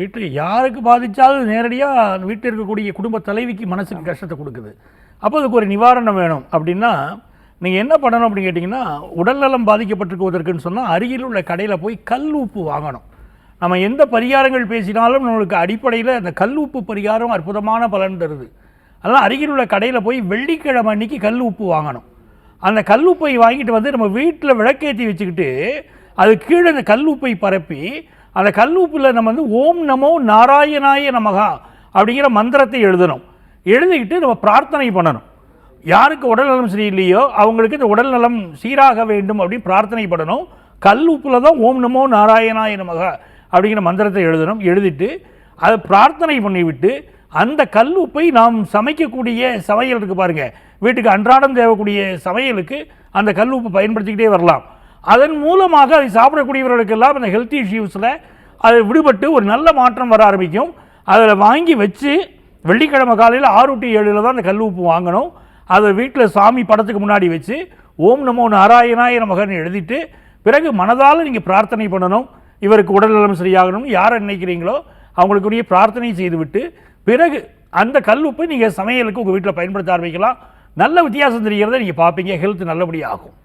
வீட்டில் யாருக்கு பாதித்தாலும் நேரடியாக வீட்டில் இருக்கக்கூடிய குடும்ப தலைவிக்கு மனசுக்கு கஷ்டத்தை கொடுக்குது. அப்போ அதுக்கு ஒரு நிவாரணம் வேணும். அப்படின்னா நீங்கள் என்ன பண்ணணும் அப்படின்னு கேட்டிங்கன்னா உடல்நலம் பாதிக்கப்பட்டிருக்குவதற்குன்னு சொன்னால் அருகில் உள்ள கடையில் போய் கல் உப்பு வாங்கணும். நம்ம எந்த பரிகாரங்கள் பேசினாலும் நம்மளுக்கு அடிப்படையில் அந்த கல் உப்பு பரிகாரம் அற்புதமான பலன் தருது. அதனால் அருகில் உள்ள கடையில் போய் வெள்ளிக்கிழமை அன்னைக்கு கல் உப்பு வாங்கணும். அந்த கல் உப்பை வாங்கிட்டு வந்து நம்ம வீட்டில் விளக்கேற்றி வச்சுக்கிட்டு அது கீழே அந்த கல் உப்பை பரப்பி அந்த கல் உப்பில் நம்ம வந்து ஓம் நமோ நாராயணாய நமகா அப்படிங்கிற மந்திரத்தை எழுதணும். எழுதிக்கிட்டு நம்ம பிரார்த்தனை பண்ணணும். யாருக்கு உடல்நலம் சரியில்லையோ அவங்களுக்கு இந்த உடல் நலம் சீராக வேண்டும் அப்படின்னு பிரார்த்தனை பண்ணணும். கல் உப்பில் தான் ஓம் நமோ நாராயணாய நமக அப்படிங்கிற மந்திரத்தை எழுதணும். எழுதிட்டு அதை பிரார்த்தனை பண்ணிவிட்டு அந்த கல் உப்பை நாம் சமைக்கக்கூடிய சமையல் இருக்குது பாருங்கள் வீட்டுக்கு அன்றாடம் தேவைக்கூடிய சமையலுக்கு அந்த கல் உப்பு பயன்படுத்திக்கிட்டே வரலாம். அதன் மூலமாக அதை சாப்பிடக்கூடியவர்களுக்கெல்லாம் அந்த ஹெல்த் இஷ்யூஸில் அது விடுபட்டு ஒரு நல்ல மாற்றம் வர ஆரம்பிக்கும். அதில் வாங்கி வச்சு வெள்ளிக்கிழமை காலையில் ஆறு டு ஏழில் தான் அந்த கல் உப்பு வாங்கணும். அதை வீட்டில் சாமி படத்துக்கு முன்னாடி வச்சு ஓம் நமோ நாராயணாய நமகன் எழுதிட்டு பிறகு மனதால் நீங்கள் பிரார்த்தனை பண்ணணும். இவருக்கு உடல்நலம் சரியாகணும். யாரை நினைக்கிறீங்களோ அவங்களுக்குரிய பிரார்த்தனை செய்துவிட்டு பிறகு அந்த கல் உப்பு நீங்கள் சமையலுக்கு உங்கள் வீட்டில் பயன்படுத்த ஆரம்பிக்கலாம். நல்ல வித்தியாசம் தெரிகிறத நீங்கள் பார்ப்பீங்க. ஹெல்த் நல்லபடியாகும்.